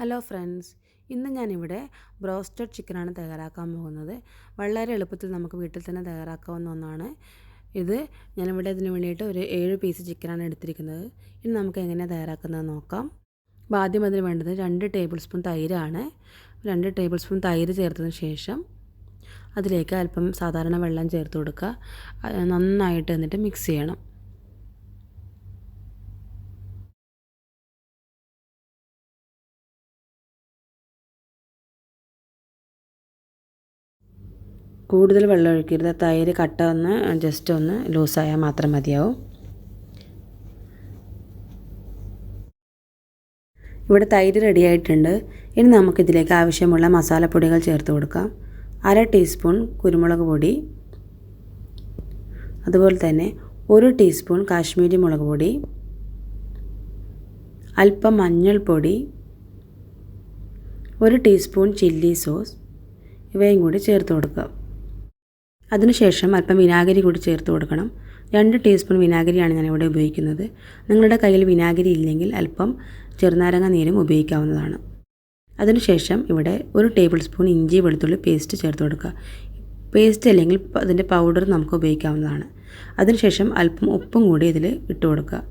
Hello friends ഇന്ന് ഞാനിവിടെ broasted ചിക്കനാണ് തയ്യാറാക്കാൻ പോകുന്നത്. വളരെ എളുപ്പത്തിൽ നമുക്ക് വീട്ടിൽ തന്നെ തയ്യാറാക്കാവുന്ന ഒന്നാണ്. ഇത് ഞാനിവിടെ ഇതിന് വേണ്ടിയിട്ട് ഒരു ഏഴ് പീസ് ചിക്കനാണ് എടുത്തിരിക്കുന്നത്. ഇനി നമുക്ക് എങ്ങനെയാണ് തയ്യാറാക്കുന്നത് നോക്കാം. അപ്പോൾ ആദ്യം അതിന് വേണ്ടത് രണ്ട് ടേബിൾ സ്പൂൺ തൈരാണ്. രണ്ട് ടേബിൾ സ്പൂൺ തൈര് ചേർത്തതിന് ശേഷം അതിലേക്ക് അല്പം സാധാരണ വെള്ളം ചേർത്ത് കൊടുക്കുക. നന്നായിട്ട് എന്നിട്ട് മിക്സ് ചെയ്യണം. കൂടുതൽ വെള്ളം ഒഴിക്കരുത്. തൈര് കട്ട ഒന്ന് ജസ്റ്റ് ഒന്ന് ലൂസായാൽ മാത്രം മതിയാവും. ഇവിടെ തൈര് റെഡിയായിട്ടുണ്ട് ഇനി നമുക്കിതിലേക്ക് ആവശ്യമുള്ള മസാലപ്പൊടികൾ ചേർത്ത് കൊടുക്കാം. അര ടീസ്പൂൺ കുരുമുളക് പൊടി. അതുപോലെ തന്നെ ഒരു ടീസ്പൂൺ കാശ്മീരി മുളക് പൊടി. അല്പം മഞ്ഞൾപ്പൊടി. ഒരു ടീസ്പൂൺ ചില്ലി സോസ് ഇവയും കൂടി ചേർത്ത് കൊടുക്കുക അതിനുശേഷം അല്പം വിനാഗിരി കൂടി ചേർത്ത് കൊടുക്കണം. രണ്ട് ടീസ്പൂൺ വിനാഗിരിയാണ് ഞാനിവിടെ ഉപയോഗിക്കുന്നത്. നിങ്ങളുടെ കയ്യിൽ വിനാഗിരി ഇല്ലെങ്കിൽ അല്പം ചെറുനാരങ്ങ നീരും ഉപയോഗിക്കാവുന്നതാണ്. അതിനുശേഷം ഇവിടെ ഒരു ടേബിൾ സ്പൂൺ ഇഞ്ചി വെളുത്തുള്ളി പേസ്റ്റ് ചേർത്ത് കൊടുക്കുക. പേസ്റ്റ് അല്ലെങ്കിൽ അതിന്റെ പൗഡർ നമുക്ക് ഉപയോഗിക്കാവുന്നതാണ്. അതിനുശേഷം അല്പം ഉപ്പും കൂടി ഇതിൽ ഇട്ട് കൊടുക്കുക.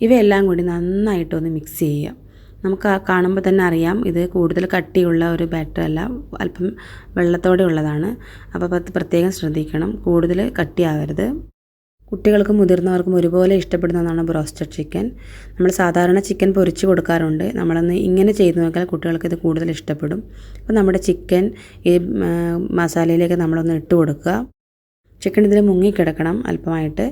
ഇവയെല്ലാം കൂടി നന്നായിട്ടൊന്ന് മിക്സ് ചെയ്യുക. നമുക്ക് കാണുമ്പോൾ തന്നെ അറിയാം. ഇത് കൂടുതൽ കട്ടിയുള്ള ഒരു ബാറ്റർ അല്ല. അല്പം വെള്ളത്തോടെ ഉള്ളതാണ്. അപ്പോൾ അത് പ്രത്യേകം ശ്രദ്ധിക്കണം. കൂടുതൽ കട്ടിയാവരുത്. കുട്ടികൾക്കും മുതിർന്നവർക്കും ഒരുപോലെ ഇഷ്ടപ്പെടുന്നതാണ് ബ്രോസ്റ്റഡ് ചിക്കൻ. നമ്മൾ സാധാരണ ചിക്കൻ പൊരിച്ച് കൊടുക്കാറുണ്ട്. നമ്മളൊന്ന് ഇങ്ങനെ ചെയ്തു നോക്കിയാൽ കുട്ടികൾക്ക് ഇത് കൂടുതൽ ഇഷ്ടപ്പെടും. അപ്പോൾ നമ്മുടെ ചിക്കൻ ഈ മസാലയിലേക്ക് നമ്മളൊന്ന് ഇട്ട് കൊടുക്കുക. ചിക്കൻ ഇതിൽ മുങ്ങിക്കിടക്കണം അല്പമായിട്ട്.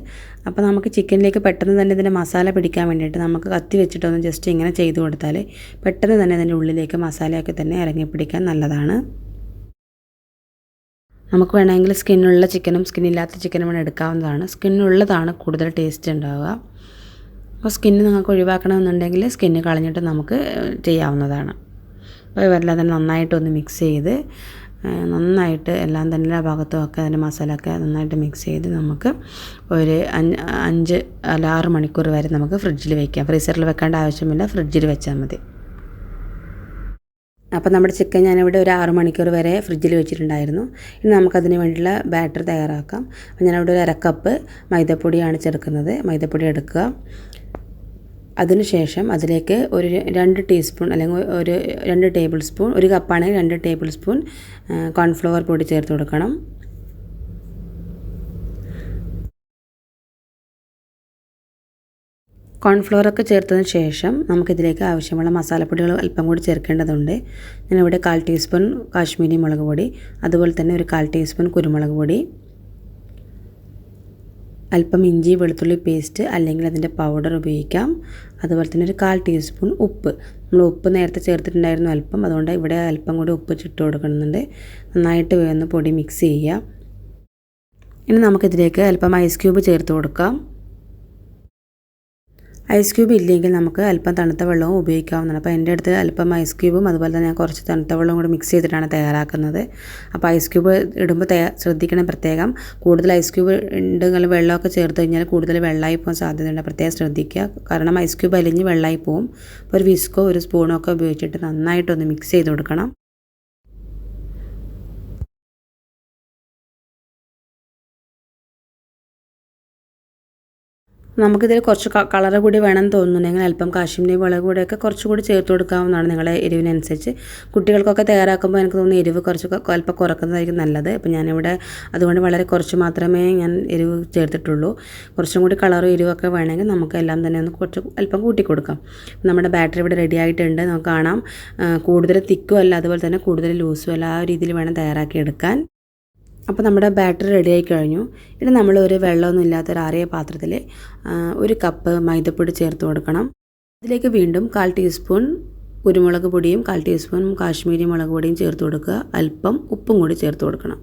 അപ്പോൾ നമുക്ക് ചിക്കനിലേക്ക് പെട്ടെന്ന് തന്നെ ഇതിന്റെ മസാല പിടിക്കാൻ വേണ്ടിയിട്ട് നമുക്ക് കത്തി വെച്ചിട്ടൊന്ന് ജസ്റ്റ് ഇങ്ങനെ ചെയ്ത് കൊടുത്താൽ പെട്ടെന്ന് തന്നെ ഇതിന്റെ ഉള്ളിലേക്ക് മസാലയൊക്കെ തന്നെ ഇറങ്ങി പിടിക്കാൻ നല്ലതാണ്. നമുക്ക് വേണമെങ്കിൽ സ്കിന്നുള്ള ചിക്കനും സ്കിന്നില്ലാത്ത ചിക്കനും വേണം എടുക്കാവുന്നതാണ്. സ്കിന്നുള്ളതാണ് കൂടുതൽ ടേസ്റ്റ് ഉണ്ടാവുക. അപ്പോൾ സ്കിന്ന് നിങ്ങൾക്ക് ഒഴിവാക്കണമെന്നുണ്ടെങ്കിൽ സ്കിന്ന് കളഞ്ഞിട്ട് നമുക്ക് ചെയ്യാവുന്നതാണ്. അപ്പോൾ ഇവരെല്ലാം തന്നെ നന്നായിട്ടൊന്ന് മിക്സ് ചെയ്ത് നന്നായിട്ട് എല്ലാം തന്നെ എല്ലാ ഭാഗത്തും ഒക്കെ അതിന്റെ മസാലയൊക്കെ നന്നായിട്ട് മിക്സ് ചെയ്ത് നമുക്ക് ഒരു അഞ്ച് അല്ല ആറ് മണിക്കൂർ വരെ നമുക്ക് ഫ്രിഡ്ജിൽ വെക്കാം. ഫ്രീസറിൽ വെക്കേണ്ട ആവശ്യമില്ല. ഫ്രിഡ്ജിൽ വെച്ചാൽ മതി. അപ്പോൾ നമ്മുടെ ചിക്കൻ ഞാനിവിടെ ഒരു ആറ് മണിക്കൂർ വരെ ഫ്രിഡ്ജിൽ വെച്ചിട്ടുണ്ടായിരുന്നു. ഇനി നമുക്കതിന് വേണ്ടിയുള്ള ബാറ്റർ തയ്യാറാക്കാം. അപ്പോൾ ഞാനിവിടെ ഒരു അരക്കപ്പ് മൈദപ്പൊടിയാണ് ചേർക്കുന്നത്. മൈദപ്പൊടി എടുക്കുക. അതിനുശേഷം അതിലേക്ക് ഒരു രണ്ട് ടീസ്പൂൺ അല്ലെങ്കിൽ ഒരു രണ്ട് ടേബിൾ സ്പൂൺ ഒരു കപ്പാണെങ്കിൽ രണ്ട് ടേബിൾ സ്പൂൺ കോൺഫ്ലവർ പൊടി ചേർത്ത് കൊടുക്കണം. കോൺഫ്ലവറൊക്കെ ചേർത്തതിന് ശേഷം നമുക്കിതിലേക്ക് ആവശ്യമുള്ള മസാലപ്പൊടികൾ അല്പം കൂടി ചേർക്കേണ്ടതുണ്ട്. ഞാനിവിടെ കാൽ ടീസ്പൂൺ കാശ്മീരി മുളക് പൊടി അതുപോലെ തന്നെ ഒരു കാൽ ടീസ്പൂൺ കുരുമുളക് പൊടി അല്പം ഇഞ്ചി വെളുത്തുള്ളി പേസ്റ്റ് അല്ലെങ്കിൽ അതിന്റെ പൗഡർ ഉപയോഗിക്കാം. അതുപോലെ തന്നെ ഒരു കാൽ ടീസ്പൂൺ ഉപ്പ്. നമ്മൾ ഉപ്പ് നേരത്തെ ചേർത്തിട്ടുണ്ടായിരുന്നു അല്പം. അതുകൊണ്ട് ഇവിടെ അല്പം കൂടി ഉപ്പ് ചുട്ട് കൊടുക്കുന്നുണ്ട്. നന്നായിട്ട് വേഗം പൊടി മിക്സ് ചെയ്യുക. ഇനി നമുക്കിതിലേക്ക് അല്പം ഐസ് ക്യൂബ് ചേർത്ത് കൊടുക്കാം. ഐസ് ക്യൂബ് ഇല്ലെങ്കിൽ നമുക്ക് അല്പം തണുത്ത വെള്ളവും ഉപയോഗിക്കാവുന്നതാണ്. അപ്പോൾ എന്റെ അടുത്ത് അല്പം ഐസ് ക്യൂബും അതുപോലെ തന്നെ ഞാൻ കുറച്ച് തണുത്ത വെള്ളവും കൂടി മിക്സ് ചെയ്തിട്ടാണ് തയ്യാറാക്കുന്നത്. അപ്പോൾ ഐസ് ക്യൂബ് ഇടുമ്പോൾ ശ്രദ്ധിക്കണം പ്രത്യേകം. കൂടുതൽ ഐസ് ക്യൂബ് ഉണ്ടെങ്കിൽ വെള്ളമൊക്കെ ചേർത്ത് കഴിഞ്ഞാൽ കൂടുതൽ വെള്ളമായി പോകാൻ സാധ്യതയുണ്ട്. പ്രത്യേകം ശ്രദ്ധിക്കുക. കാരണം ഐസ് ക്യൂബ് അലിഞ്ഞ് വെള്ളമായി പോകും ഒരു വിസ്കോ ഒരു സ്പൂണോ ഒക്കെ ഉപയോഗിച്ചിട്ട് നന്നായിട്ടൊന്ന് മിക്സ് ചെയ്ത് കൊടുക്കണം. നമുക്കിതിൽ കുറച്ച് കളർ കൂടി വേണം തോന്നുന്നുണ്ടെങ്കിൽ അല്പം കാശ്മീരി മുളക് കൂടെയൊക്കെ കുറച്ചുകൂടി ചേർത്ത് കൊടുക്കാവുന്നതാണ് നിങ്ങളുടെ എരിവിനനുസരിച്ച്. കുട്ടികൾക്കൊക്കെ തയ്യാറാക്കുമ്പോൾ എനിക്ക് തോന്നുന്നു എരിവ് കുറച്ച് അല്പം കുറക്കുന്നതായിരിക്കും നല്ലത്. അപ്പോൾ ഞാനിവിടെ അതുകൊണ്ട് വളരെ കുറച്ച് മാത്രമേ ഞാൻ എരിവ് ചേർത്തിട്ടുള്ളൂ. കുറച്ചും കൂടി കളറും എരിവൊക്കെ വേണമെങ്കിൽ നമുക്ക് എല്ലാം തന്നെ ഒന്ന് കുറച്ച് അല്പം കൂട്ടി കൊടുക്കാം. നമ്മുടെ ബാറ്ററി ഇവിടെ റെഡി ആയിട്ടുണ്ട്. നമുക്ക് കാണാം. കൂടുതൽ തിക്കുമല്ല അതുപോലെ തന്നെ കൂടുതൽ ലൂസും അല്ല. ആ രീതിയിൽ വേണം തയ്യാറാക്കി എടുക്കാൻ. അപ്പോൾ നമ്മുടെ ബാറ്റർ റെഡിയായി കഴിഞ്ഞു. ഇനി നമ്മൾ ഒരു വെള്ളമൊന്നും ഇല്ലാത്ത ഒരു ആറിയ പാത്രത്തിൽ ഒരു കപ്പ് മൈദപ്പൊടി ചേർത്ത് കൊടുക്കണം. അതിലേക്ക് വീണ്ടും കാൽ ടീസ്പൂൺ കുരുമുളക് പൊടിയും കാൽ ടീസ്പൂൺ കാശ്മീരി മുളക് പൊടിയും ചേർത്ത് കൊടുക്കുക. അല്പം ഉപ്പും കൂടി ചേർത്ത് കൊടുക്കണം.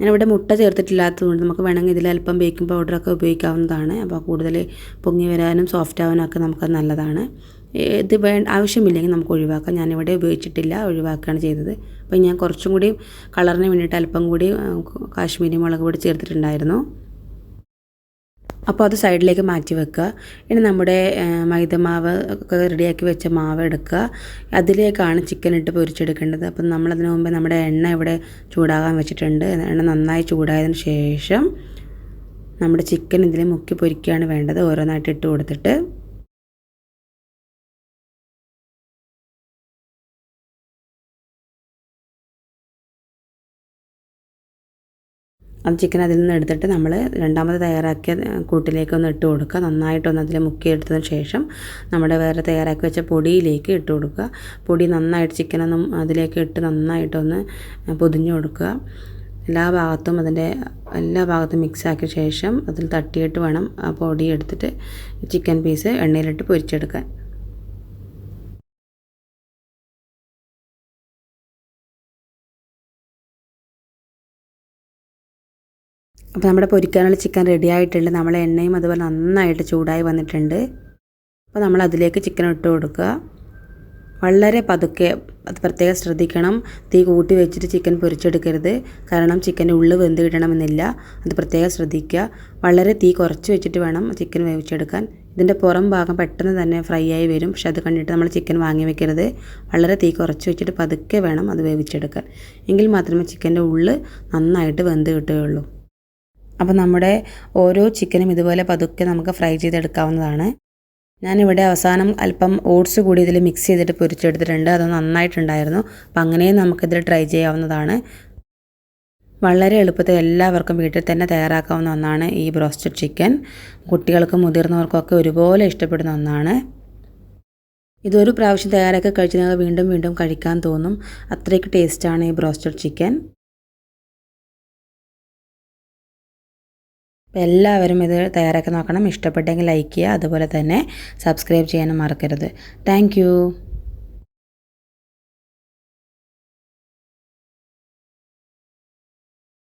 ഞാനിവിടെ മുട്ട ചേർത്തിട്ടില്ലാത്തതുകൊണ്ട് നമുക്ക് വേണമെങ്കിൽ ഇതിൽ അല്പം ബേക്കിംഗ് പൗഡറൊക്കെ ഉപയോഗിക്കാവുന്നതാണ്. അപ്പോൾ കൂടുതൽ പൊങ്ങി വരാനും സോഫ്റ്റ് ആവാനും ഒക്കെ നമുക്ക് നല്ലതാണ്. ഇത് വേ ആവശ്യമില്ലെങ്കിൽ നമുക്ക് ഒഴിവാക്കാം. ഞാനിവിടെ ഉപയോഗിച്ചിട്ടില്ല ഒഴിവാക്കുകയാണ് ചെയ്തത്. അപ്പോൾ ഞാൻ കുറച്ചും കൂടി കളറിന് വേണ്ടിയിട്ട് അല്പം കൂടി കാശ്മീരി മുളക് പൊടി ചേർത്തിട്ടുണ്ടായിരുന്നു. അപ്പോൾ അത് സൈഡിലേക്ക് മാറ്റി വെക്കുക. ഇനി നമ്മുടെ മൈദമാവ് ഒക്കെ റെഡിയാക്കി വെച്ച മാവ് എടുക്കുക. അതിലേക്കാണ് ചിക്കൻ ഇട്ട് പൊരിച്ചെടുക്കേണ്ടത്. അപ്പം നമ്മളതിന് മുമ്പ് നമ്മുടെ എണ്ണ ഇവിടെ ചൂടാകാൻ വെച്ചിട്ടുണ്ട്. എണ്ണ നന്നായി ചൂടായതിന് ശേഷം നമ്മുടെ ചിക്കൻ ഇതിൽ മുക്കി പൊരിക്കുകയാണ് വേണ്ടത്. ഓരോന്നായിട്ട് ഇട്ട് കൊടുത്തിട്ട്. അത് ചിക്കൻ അതിൽ നിന്ന് എടുത്തിട്ട് നമ്മൾ രണ്ടാമത് തയ്യാറാക്കിയ കൂട്ടിലേക്ക് ഒന്ന് ഇട്ട് കൊടുക്കുക. നന്നായിട്ടൊന്ന് അതിൽ മുക്കിയെടുത്തതിന് ശേഷം നമ്മുടെ വേറെ തയ്യാറാക്കി വെച്ച പൊടിയിലേക്ക് ഇട്ട് കൊടുക്കുക. പൊടി നന്നായിട്ട് ചിക്കനൊന്നും അതിലേക്ക് ഇട്ട് നന്നായിട്ടൊന്ന് പൊതിഞ്ഞു കൊടുക്കുക. എല്ലാ ഭാഗത്തും അതിന്റെ എല്ലാ ഭാഗത്തും മിക്സ് ആക്കിയ ശേഷം അതിൽ തട്ടിയിട്ട് വേണം ആ പൊടി എടുത്തിട്ട് ചിക്കൻ പീസ് എണ്ണയിലിട്ട് പൊരിച്ചെടുക്കാൻ. അപ്പോൾ നമ്മുടെ പൊരിക്കാനുള്ള ചിക്കൻ റെഡി ആയിട്ടുണ്ട്. നമ്മളെ എണ്ണയും അതുപോലെ നന്നായിട്ട് ചൂടായി വന്നിട്ടുണ്ട്. അപ്പോൾ നമ്മൾ അതിലേക്ക് ചിക്കൻ ഇട്ട് കൊടുക്കുക. വളരെ പതുക്കെ അത് പ്രത്യേകം ശ്രദ്ധിക്കണം. തീ കൂട്ടി വെച്ചിട്ട് ചിക്കൻ പൊരിച്ചെടുക്കരുത്. കാരണം ചിക്കന്റെ ഉള്ളിൽ വെന്ത് കിട്ടണമെന്നില്ല. അത് പ്രത്യേകം ശ്രദ്ധിക്കുക. വളരെ തീ കുറച്ച് വെച്ചിട്ട് വേണം ചിക്കൻ വേവിച്ചെടുക്കാൻ. ഇതിന്റെ പുറം ഭാഗം പെട്ടെന്ന് തന്നെ ഫ്രൈ ആയി വരും. പക്ഷെ അത് കണ്ടിട്ട് നമ്മൾ ചിക്കൻ വാങ്ങി വെക്കരുത്. വളരെ തീ കുറച്ച് വെച്ചിട്ട് പതുക്കെ വേണം അത് വേവിച്ചെടുക്കാൻ. എങ്കിൽ മാത്രമേ ചിക്കന്റെ ഉള്ളിൽ നന്നായിട്ട് വെന്ത് കിട്ടുകയുള്ളൂ. അപ്പോൾ നമ്മുടെ ഓരോ ചിക്കനും ഇതുപോലെ പതുക്കെ നമുക്ക് ഫ്രൈ ചെയ്തെടുക്കാവുന്നതാണ്. ഞാനിവിടെ അവസാനം അല്പം ഓട്സ് കൂടി ഇതിൽ മിക്സ് ചെയ്തിട്ട് പൊരിച്ചെടുത്തിട്ടുണ്ട്. അത് നന്നായിട്ടുണ്ടായിരുന്നു. അപ്പം അങ്ങനെയും നമുക്കിതിൽ ട്രൈ ചെയ്യാവുന്നതാണ്. വളരെ എളുപ്പത്തിൽ എല്ലാവർക്കും വീട്ടിൽ തന്നെ തയ്യാറാക്കാവുന്ന ഒന്നാണ് ഈ ബ്രോസ്റ്റഡ് ചിക്കൻ കുട്ടികൾക്കും മുതിർന്നവർക്കൊക്കെ ഒരുപോലെ ഇഷ്ടപ്പെടുന്ന ഒന്നാണ്. ഇതൊരു പ്രാവശ്യം തയ്യാറാക്കി കഴിച്ചാൽ വീണ്ടും വീണ്ടും കഴിക്കാൻ തോന്നും. അത്രയ്ക്ക് ടേസ്റ്റാണ് ഈ ബ്രോസ്റ്റഡ് ചിക്കൻ അപ്പോൾ എല്ലാവരും ഇത് തയ്യാറാക്കി നോക്കണം. ഇഷ്ടപ്പെട്ടെങ്കിൽ ലൈക്ക് ചെയ്യുക. അതുപോലെ തന്നെ സബ്സ്ക്രൈബ് ചെയ്യാനും മറക്കരുത്. താങ്ക്